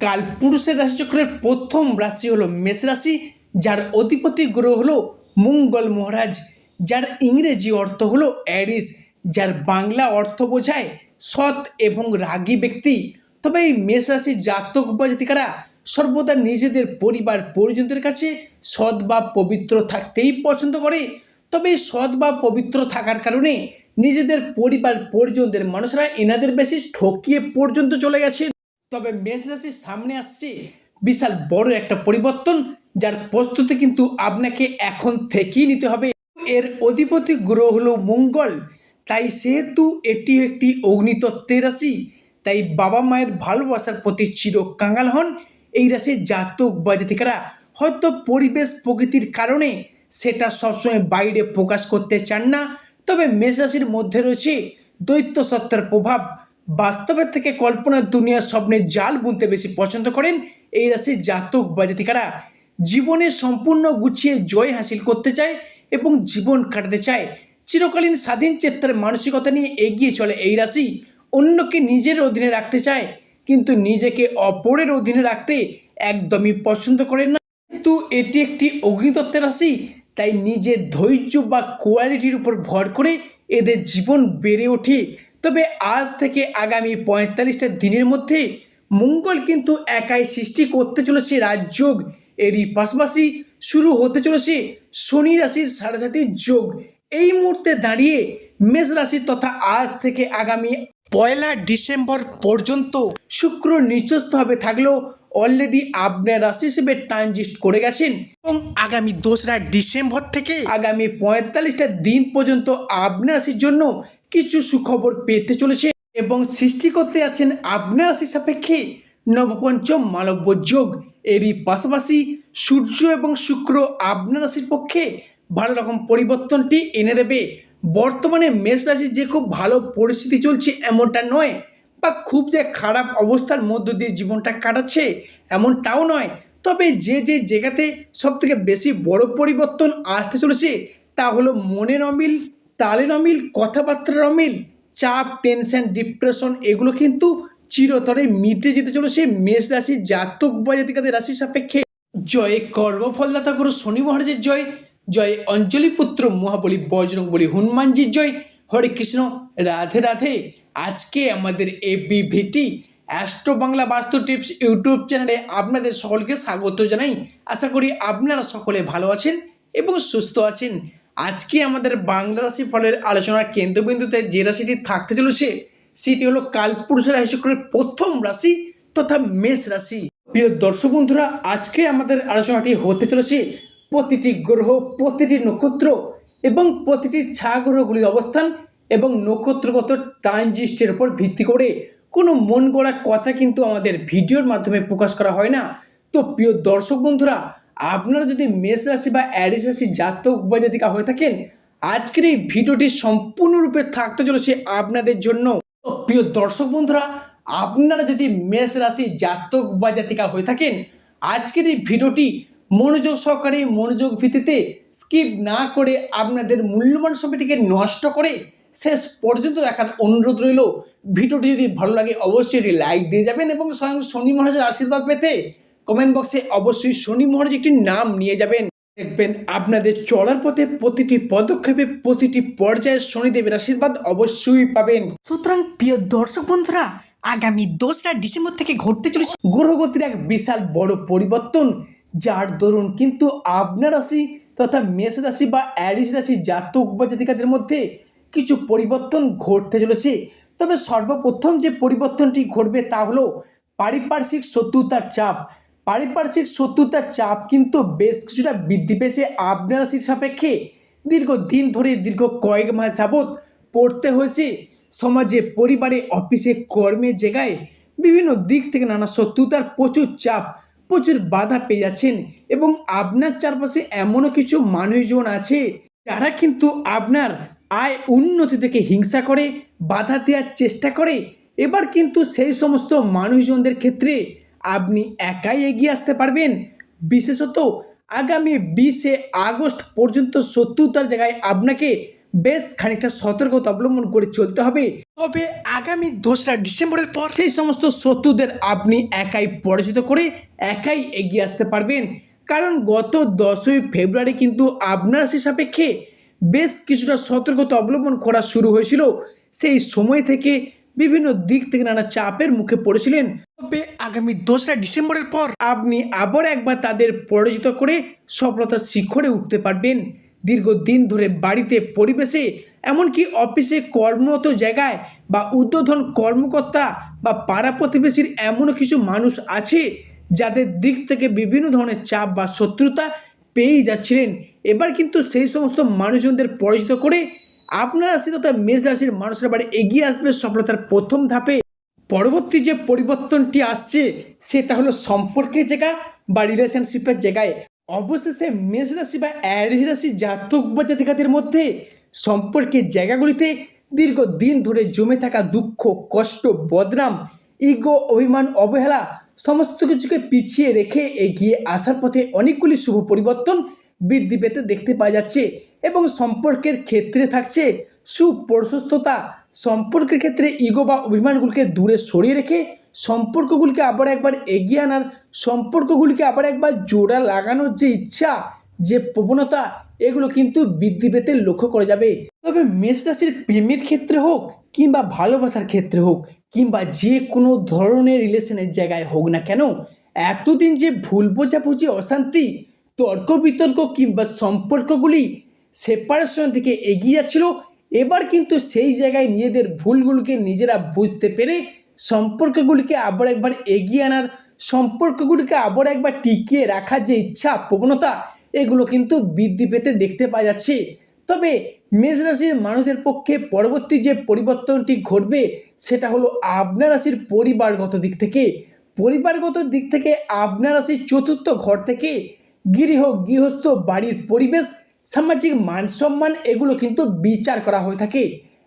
কালপুরুষের রাশিচক্রের প্রথম রাশি হলো মেষ রাশি, যার অধিপতি গ্রহ হলো মঙ্গল মহারাজ, যার ইংরেজি অর্থ হলো অ্যারিস, যার বাংলা অর্থ বোঝায় সৎ এবং রাগী ব্যক্তি। তবে এই মেষ রাশির জাতক বা জাতিকারা সর্বদা নিজেদের পরিবার পরিজনদের কাছে সৎ বা পবিত্র থাকতেই পছন্দ করে। তবে সৎ বা পবিত্র থাকার কারণে নিজেদের পরিবার পরিজনদের মানুষরা এনাদের বেশি ঠকিয়ে পর্যন্ত চলে গেছে। তবে মেষ রাশির সামনে আসছে। বিশাল বড় একটা পরিবর্তন, যার প্রস্তুতি কিন্তু আপনাকে এখন থেকেই নিতে হবে। এর অধিপতি গ্রহ হলো মঙ্গল, তাই সেহেতু এটি একটি অগ্নিতত্ত্বের রাশি। তাই বাবা মায়ের ভালোবাসার প্রতি চির কাঙ্গাল হন। এই রাশির জাতক বা জাতিকারা হয়তো পরিবেশ প্রকৃতির কারণে সেটা সবসময় বাইরে প্রকাশ করতে চান না। তবে মেষ রাশির মধ্যে রয়েছে দৈত্য সত্তার প্রভাব। বাস্তবের থেকে কল্পনার দুনিয়ার স্বপ্নের জাল বুনতে বেশি পছন্দ করেন এই রাশির জাতক বা জাতিকারা। জীবনে সম্পূর্ণ গুছিয়ে জয় হাসিল করতে চায় এবং জীবন কাটাতে চায়। চিরকালীন স্বাধীন চেত্তার মানসিকতা নিয়ে এগিয়ে চলে এই রাশি। অন্যকে নিজের অধীনে রাখতে চায়, কিন্তু নিজেকে অপরের অধীনে রাখতে একদমই পছন্দ করেন না। কিন্তু এটি একটি অগ্নিতত্ত্বের রাশি, তাই নিজের ধৈর্য বা কোয়ালিটির উপর ভর করে এদের জীবন বেড়ে ওঠে। তবে আজ থেকে আগামী পঁয়তাল্লিশটা দিনের মধ্যে মঙ্গল কিন্তু একাই সৃষ্টি করতে চলেছে রাজযোগ। এরই পাশাপাশি শুরু হতে চলেছে শনি রাশির সাড়ে যোগ। এই মুহূর্তে দাঁড়িয়ে মেষ রাশি তথা আজ থেকে আগামী পয়লা ডিসেম্বর পর্যন্ত শুক্র নিচস্থভাবে থাকলেও অলরেডি আপনার রাশি হিসেবে ট্রানজিস্ট করে গেছেন। এবং আগামী দোসরা ডিসেম্বর থেকে আগামী পঁয়তাল্লিশটা দিন পর্যন্ত আপনার রাশির জন্য কিছু সুখবর পেতে চলেছে এবং সৃষ্টি করতে যাচ্ছেন আপনার রাশির সাপেক্ষে নবপঞ্চম মালব্য যোগ। এরই পাশাপাশি সূর্য এবং শুক্র আপনার রাশির পক্ষে ভালো রকম পরিবর্তনটি এনে দেবে। বর্তমানে মেষ রাশির যে খুব ভালো পরিস্থিতি চলছে এমনটা নয় বা খুব যে খারাপ অবস্থার মধ্য দিয়ে জীবনটা কাটাচ্ছে এমনটাও নয়। তবে যে যে জায়গাতে সব থেকে বেশি বড় পরিবর্তন আসতে চলেছে তা হলো মনের অমিল তালের অমিল, কথাবার্তার অমিল, চাপ, টেনশন, ডিপ্রেশন, এগুলো কিন্তু চিরতরে মিটে যেতে চলেছে মেষ রাশি জাতক বা জাতিকাদের রাশির সাপেক্ষে। জয় কর্মফলদাতা গুরু শনি মহারাজের জয় জয় অঞ্জলি পুত্র মহাবলী বজরং বলি হনুমানজির জয়। হরে কৃষ্ণ, রাধে রাধে। আজকে আমাদের এবিভিটি অ্যাস্ট্রো বাংলা বাস্তু টিপস ইউটিউব চ্যানেলে আপনাদের সকলকে স্বাগত জানাই। আশা করি আপনারা সকলে ভালো আছেন এবং সুস্থ আছেন। আজকে আমাদের বাংলা রাশি ফলের আলোচনার কেন্দ্রবিন্দুতে যে রাশিটি থাকতে চলেছে, সেটি হলো কালপুরুষের রাশি প্রথম রাশি তথা মেষ রাশি। প্রিয় দর্শক বন্ধুরা, আজকে আমাদের আলোচনাটি হতে চলেছে প্রতিটি গ্রহ, প্রতিটি নক্ষত্র এবং প্রতিটি ছা গ্রহগুলির অবস্থান এবং নক্ষত্রগত ট্রানজিস্টের উপর ভিত্তি করে কোনো মন গড়া কথা কিন্তু আমাদের ভিডিওর মাধ্যমে প্রকাশ করা হয় না। তো প্রিয় দর্শক বন্ধুরা আপনারা যদি মেষ রাশি বা অ্যারিস রাশি জাতক বা জাতিকা হয়ে থাকেন, আজকের এই ভিডিওটি সম্পূর্ণরূপে থাকতে চলেছে আপনাদের জন্য। প্রিয় দর্শক বন্ধুরা, আপনারা যদি মেষ রাশি জাতক বা জাতিকা হয়ে থাকেন, আজকের এই ভিডিওটি মনোযোগ সহকারে, মনোযোগ ভিত্তিতে স্কিপ না করে আপনাদের মূল্যবান সময়টিকে নষ্ট করে শেষ পর্যন্ত দেখার অনুরোধ রইল। ভিডিওটি যদি ভালো লাগে, অবশ্যই লাইক দিয়ে যাবেন এবং স্বয়ং শনি মহারাজের আশীর্বাদ পেতে কমেন্ট বক্সে অবশ্যই শনি মহারাজ একটি নাম নিয়ে যাবেন। দেখবেন আপনাদের চলার পথে প্রতিটি পদক্ষেপে প্রতিটি পর্যায়ে শনিদেবের আশীর্বাদ অবশ্যই পাবেন। সুতরাং প্রিয় দর্শক বন্ধুরা আগামী দোসরা ডিসেম্বর থেকে ঘটতে চলেছে গ্রহগতির এক বিশাল বড় পরিবর্তন যার দরুন কিন্তু আপনার রাশি তথা মেষ রাশি বা অ্যারিস রাশি জাতক বা জাতিকাদের মধ্যে কিছু পরিবর্তন ঘটতে চলেছে। তবে সর্বপ্রথম যে পরিবর্তনটি ঘটবে তা হলো পারিপার্শ্বিক শত্রুতার চাপ। পারিপার্শ্বিক শত্রুতার চাপ কিন্তু বেশ কিছুটা বৃদ্ধি পেয়েছে আপনার সাপেক্ষে। দীর্ঘ দিন ধরে দীর্ঘ কয়েক মাস যাবৎ পড়তে হয়েছে সমাজে, পরিবারে, অফিসে কর্মের জায়গায় বিভিন্ন দিক থেকে নানা শত্রুতার প্রচুর চাপ, প্রচুর বাধা পেয়ে যাচ্ছেন এবং আপনার চারপাশে এমনও কিছু মানুষজন আছে যারা কিন্তু আপনার আয় উন্নতি থেকে হিংসা করে, বাধা দেওয়ার চেষ্টা করে। এবার কিন্তু সেই সমস্ত মানুষজনদের ক্ষেত্রে আপনি একাই এগিয়ে আসতে পারবেন। বিশেষত আগামী বিশে আগস্ট পর্যন্ত শত্রুতার জায়গায় আপনাকে বেশ খানিকটা সতর্কতা অবলম্বন করে চলতে হবে। তবে আগামী দোসরা ডিসেম্বরের পর সেই সমস্ত শত্রুদের আপনি একাই পরাজিত করে একাই এগিয়ে আসতে পারবেন। কারণ গত দশই ফেব্রুয়ারি কিন্তু আপনার সে সাপেক্ষে বেশ কিছুটা সতর্কতা অবলম্বন করা শুরু হয়েছিল। সেই সময় থেকে বিভিন্ন দিক থেকে নানা চাপের মুখে পড়েছিলেন। তবে আগামী দোসরা ডিসেম্বরের পর আপনি আবার একবার তাদের পরাজিত করে সফলতার শিখরে উঠতে পারবেন। দীর্ঘদিন ধরে বাড়িতে, পরিবেশে, এমনকি অফিসে কর্মরত জায়গায় বা উদ্বোধন কর্মকর্তা বা পাড়া প্রতিবেশীর এমনও কিছু মানুষ আছে যাদের দিক থেকে বিভিন্ন ধরনের চাপ বা শত্রুতা পেয়েই যাচ্ছিলেন। এবার কিন্তু সেই সমস্ত মানুষজনদের পরাজিত করে আপনার রাশি তথা মেষ রাশির মানুষরা বাড়ি এগিয়ে আসবে সফলতার প্রথম ধাপে। পরবর্তী যে পরিবর্তনটি আসছে, সেটা হলো সম্পর্কের জায়গা বা রিলেশনশিপের জায়গায়। অবশেষে মেষ রাশি বা অ্যারিস রাশি জাতক বা জাতিকাদের মধ্যে সম্পর্কের জায়গাগুলিতে দীর্ঘদিন ধরে জমে থাকা দুঃখ, কষ্ট, বদনাম ইগো অভিমান, অবহেলা সমস্ত কিছুকে পিছিয়ে রেখে এগিয়ে আসার পথে অনেকগুলি শুভ পরিবর্তন বৃদ্ধি পেতে দেখতে পাওয়া যাচ্ছে। এবং সম্পর্কের ক্ষেত্রে থাকছে সুপ্রশস্ততা। সম্পর্কের ক্ষেত্রে ইগো বা অভিমানগুলিকে দূরে সরিয়ে রেখে সম্পর্কগুলিকে আবার একবার এগিয়ে আনার, সম্পর্কগুলিকে আবার একবার জোড়া লাগানোর যে ইচ্ছা, যে প্রবণতা, এগুলো কিন্তু বৃদ্ধি পেতে লক্ষ্য করা যাবে। তবে মেষ রাশির প্রেমের ক্ষেত্রে হোক কিংবা ভালোবাসার ক্ষেত্রে হোক কিংবা যে কোনো ধরনের রিলেশনের জায়গায় হোক না কেন, এতদিন যে ভুল বোঝাবুঝি, অশান্তি, তর্ক বিতর্ক কিংবা সম্পর্কগুলি সেপারেশন থেকে এগিয়ে যাচ্ছিল। এবার কিন্তু সেই জায়গায় নিজেদের ভুলগুলোকে নিজেরা বুঝতে পেরে সম্পর্কগুলিকে আবার একবার এগিয়ে আনার, সম্পর্কগুলিকে আবার একবার টিকিয়ে রাখার যে ইচ্ছা, প্রবণতা, এগুলো কিন্তু বৃদ্ধি পেতে দেখতে পাওয়া যাচ্ছে। তবে মেষ রাশির মানুষদের পক্ষে পরবর্তী যে পরিবর্তনটি ঘটবে, সেটা হলো আপনার রাশির পরিবারগত দিক থেকে। পরিবারগত দিক থেকে আপনার রাশির চতুর্থ ঘর থেকে গৃহ, গৃহস্থ বাড়ির পরিবেশ সামাজিক মান সম্মান এগুলো কিন্তু বিচার করা হয়ে থাকে।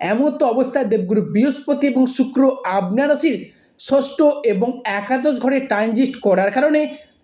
এমন তো অবস্থায় দেবগুরু বৃহস্পতি এবং শুক্র আপনার রাশির ষষ্ঠ এবং একাদশ ঘরে ট্রানজিস্ট করার কারণে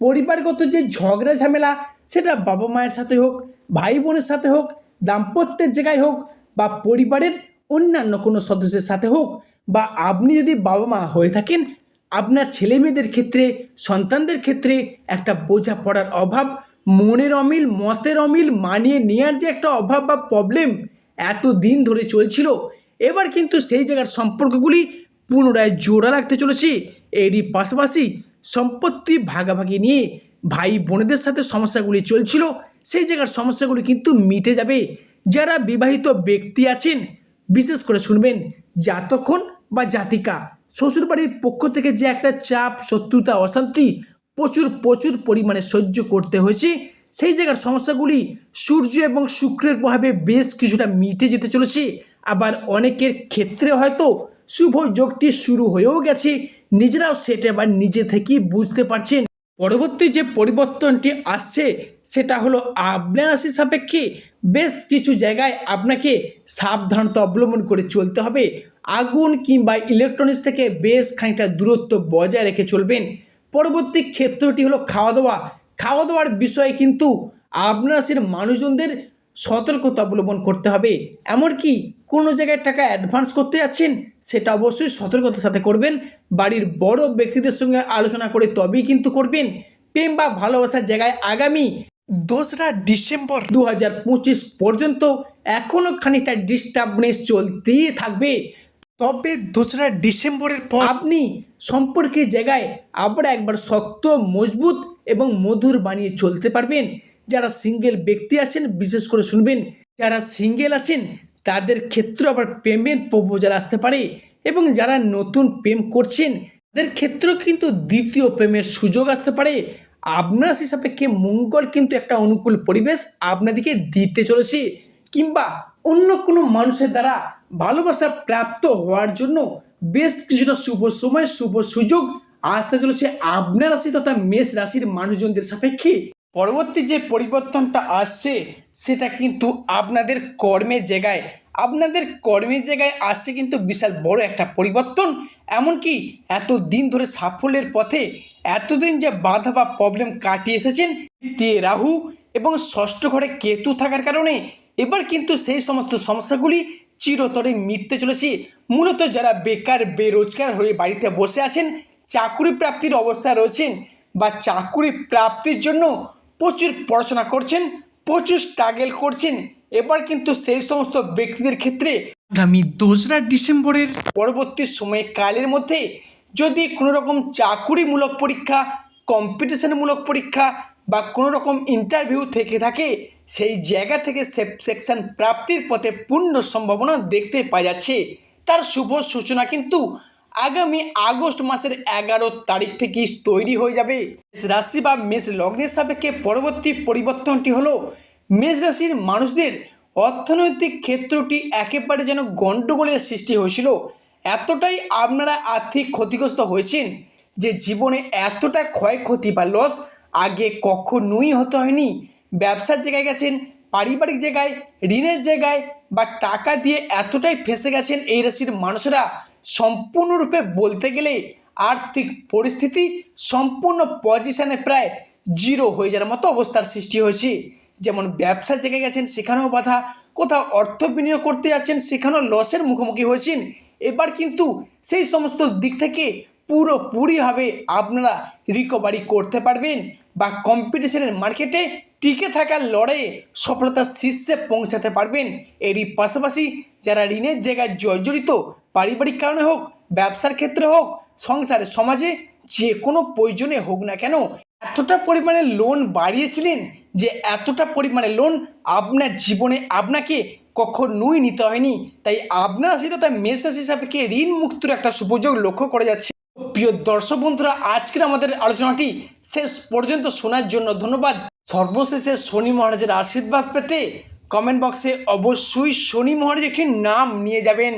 পরিবারগত যে ঝগড়া, ঝামেলা, সেটা বাবা মায়ের সাথে হোক, ভাই বোনের সাথে হোক, দাম্পত্যের জায়গায় হোক বা পরিবারের অন্যান্য কোনো সদস্যের সাথে হোক বা আপনি যদি বাবা মা হয়ে থাকেন, আপনার ছেলে মেয়েদের ক্ষেত্রে, সন্তানদের ক্ষেত্রে একটা বোঝা পড়ার অভাব মনের অমিল, মতের অমিল মানিয়ে নেওয়ার যে একটা অভাব বা প্রবলেম এত দিন ধরে চলছিল, এবার কিন্তু সেই জায়গার সম্পর্কগুলি পুনরায় জোড়া রাখতে চলেছে। এরই পাশাপাশি সম্পত্তি ভাগাভাগি নিয়ে ভাই বোনেদের সাথে সমস্যাগুলি চলছিল, সেই জায়গার সমস্যাগুলি কিন্তু মিটে যাবে। যারা বিবাহিত ব্যক্তি আছেন, বিশেষ করে শুনবেন জাতক্ষণ বা জাতিকা, শ্বশুরবাড়ির পক্ষ থেকে যে একটা চাপ, শত্রুতা, অশান্তি প্রচুর প্রচুর পরিমাণে সহ্য করতে হয়েছে। সেই জায়গার সমস্যাগুলি সূর্য এবং শুক্রের প্রভাবে বেশ কিছুটা মিটে যেতে চলেছে। আবার অনেকের ক্ষেত্রে হয়তো শুভ যোগটি শুরু হয়েও গেছে। নিজেরাও সেটা আবার নিজে থেকেই বুঝতে পারছেন। পরবর্তী যে পরিবর্তনটি আসছে, সেটা হলো আপনার রাশি সাপেক্ষে বেশ কিছু জায়গায় আপনাকে সাবধানতা অবলম্বন করে চলতে হবে। আগুন কিংবা ইলেকট্রনিক্স থেকে বেশ খানিকটা দূরত্ব বজায় রেখে চলবেন। পরবর্তী ক্ষেত্রটি হলো খাওয়া দাওয়া খাওয়া দাওয়ার বিষয়ে কিন্তু আপনার মানুষজনদের সতর্কতা অবলম্বন করতে হবে। এমনকি কোনো জায়গায় টাকা অ্যাডভান্স করতে যাচ্ছেন, সেটা অবশ্যই সতর্কতার সাথে করবেন। বাড়ির বড় ব্যক্তিদের সঙ্গে আলোচনা করে তবেই কিন্তু করবেন। প্রেম বা ভালোবাসার জায়গায় আগামী দোসরা ডিসেম্বর দু হাজার পঁচিশ পর্যন্ত এখনও খানিকটা ডিস্টার্বনেস চলতেই থাকবে। তবে দোসরা ডিসেম্বরের পর আপনি সম্পর্কের জায়গায় আবার একবার শক্ত, মজবুত এবং মধুর বানিয়ে চলতে পারবেন। যারা সিঙ্গেল ব্যক্তি আছেন, বিশেষ করে শুনবেন, যারা সিঙ্গেল আছেন, তাদের ক্ষেত্রে আবার প্রেমের প্রপোজাল আসতে পারে এবং যারা নতুন প্রেম করছেন, তাদের ক্ষেত্রেও কিন্তু দ্বিতীয় প্রেমের সুযোগ আসতে পারে। আপনার সেই সাপেক্ষে মঙ্গল কিন্তু একটা অনুকূল পরিবেশ আপনাদেরকে দিতে চলেছে কিংবা অন্য কোনো মানুষের দ্বারা ভালোবাসা প্রাপ্ত হওয়ার জন্য বেশ কিছুটা শুভ সময়, শুভ সুযোগ আসতে চলেছে আপনার রাশি তথা মেষ রাশির মানুষজনদের সাপেক্ষে। পরবর্তী যে পরিবর্তনটা আসছে, সেটা কিন্তু আপনাদের কর্মের জায়গায়। আপনাদের কর্মের জায়গায় আসছে কিন্তু বিশাল বড় একটা পরিবর্তন। এমনকি এত দিন ধরে সাফল্যের পথে এতদিন যে বাধা বা প্রবলেম কাটিয়ে এসেছেন তে রাহু এবং ষষ্ঠ ঘরে কেতু থাকার কারণে এবার কিন্তু সেই সমস্ত সমস্যাগুলি চিরতরে মিটতে চলেছে। মূলত যারা বেকার, বেরোজগার হয়ে বাড়িতে বসে আছেন, চাকুরি প্রাপ্তির অবস্থায় রয়েছেন বা চাকুরি প্রাপ্তির জন্য প্রচুর পড়াশোনা করছেন, প্রচুর স্ট্রাগেল করছেন, এবার কিন্তু সেই সমস্ত ব্যক্তিদের ক্ষেত্রে আগামী দোসরা ডিসেম্বরের পরবর্তী সময়ে কালের মধ্যে যদি কোনো রকম চাকুরিমূলক পরীক্ষা কম্পিটিশনমূলক পরীক্ষা বা কোনো রকম ইন্টারভিউ থেকে থাকে সেই জায়গা থেকে সেকশন প্রাপ্তির পথে পূর্ণ সম্ভাবনা দেখতে পাওয়া যাচ্ছে। তার শুভ সূচনা কিন্তু আগামী আগস্ট মাসের এগারো তারিখ থেকেই তৈরি হয়ে যাবে। মেষ রাশি বা মেষ লগ্নের সাপেক্ষে পরবর্তী পরিবর্তনটি হলো, মেষ রাশির মানুষদের অর্থনৈতিক ক্ষেত্রটি একেবারে যেন গণ্ডগোলের সৃষ্টি হয়েছিল। এতটাই আপনারা আর্থিক ক্ষতিগ্রস্ত হয়েছেন যে জীবনে এতটা ক্ষয়ক্ষতি বা লস আগে কখনোই হতে হয়নি। ব্যবসার জায়গায় গেছেন, পারিবারিক জায়গায় ঋণের জায়গায় বা টাকা দিয়ে এতটাই ফেসে গেছেন এই রাশির মানুষরা, সম্পূর্ণরূপে বলতে গেলে আর্থিক পরিস্থিতি সম্পূর্ণ পজিশনে প্রায় জিরো হয়ে যাওয়ার মতো অবস্থার সৃষ্টি হয়েছে। যেমন ব্যবসার জায়গায় গেছেন, সেখানেও বাধা, কোথাও অর্থ বিনিয়োগ করতে যাচ্ছেন, সেখানেও লসের মুখোমুখি হয়েছেন। এবার কিন্তু সেই সমস্ত দিক থেকে পুরোপুরিভাবে আপনারা রিকভারি করতে পারবেন বা কম্পিটিশনের মার্কেটে টিকে থাকার লড়াইয়ে সফলতার শীর্ষে পৌঁছাতে পারবেন এরই পাশাপাশি যারা ঋণের জায়গায় জর্জরিত পারিবারিক কারণে হোক, ব্যবসার ক্ষেত্রে হোক, সংসারে, সমাজে যে কোনো প্রয়োজনে হোক না কেন, এতটা পরিমাণে লোন বাড়িয়েছিলেন যে এতটা পরিমাণে লোন আপনার জীবনে আপনাকে কখনোই নিতে হয়নি। তাই আপনার রাশি তথা মেষ রাশি সাপেক্ষে ঋণ মুক্তর একটা সুযোগ লক্ষ্য করা যাচ্ছে। প্রিয় দর্শক বন্ধুরা, আজকের আমাদের আলোচনাটি শেষ পর্যন্ত শোনার জন্য ধন্যবাদ। সর্বশেষে শনি মহারাজের আশীর্বাদ পেতে কমেন্ট বক্সে অবশ্যই শনি মহারাজ একটি নাম নিয়ে যাবেন।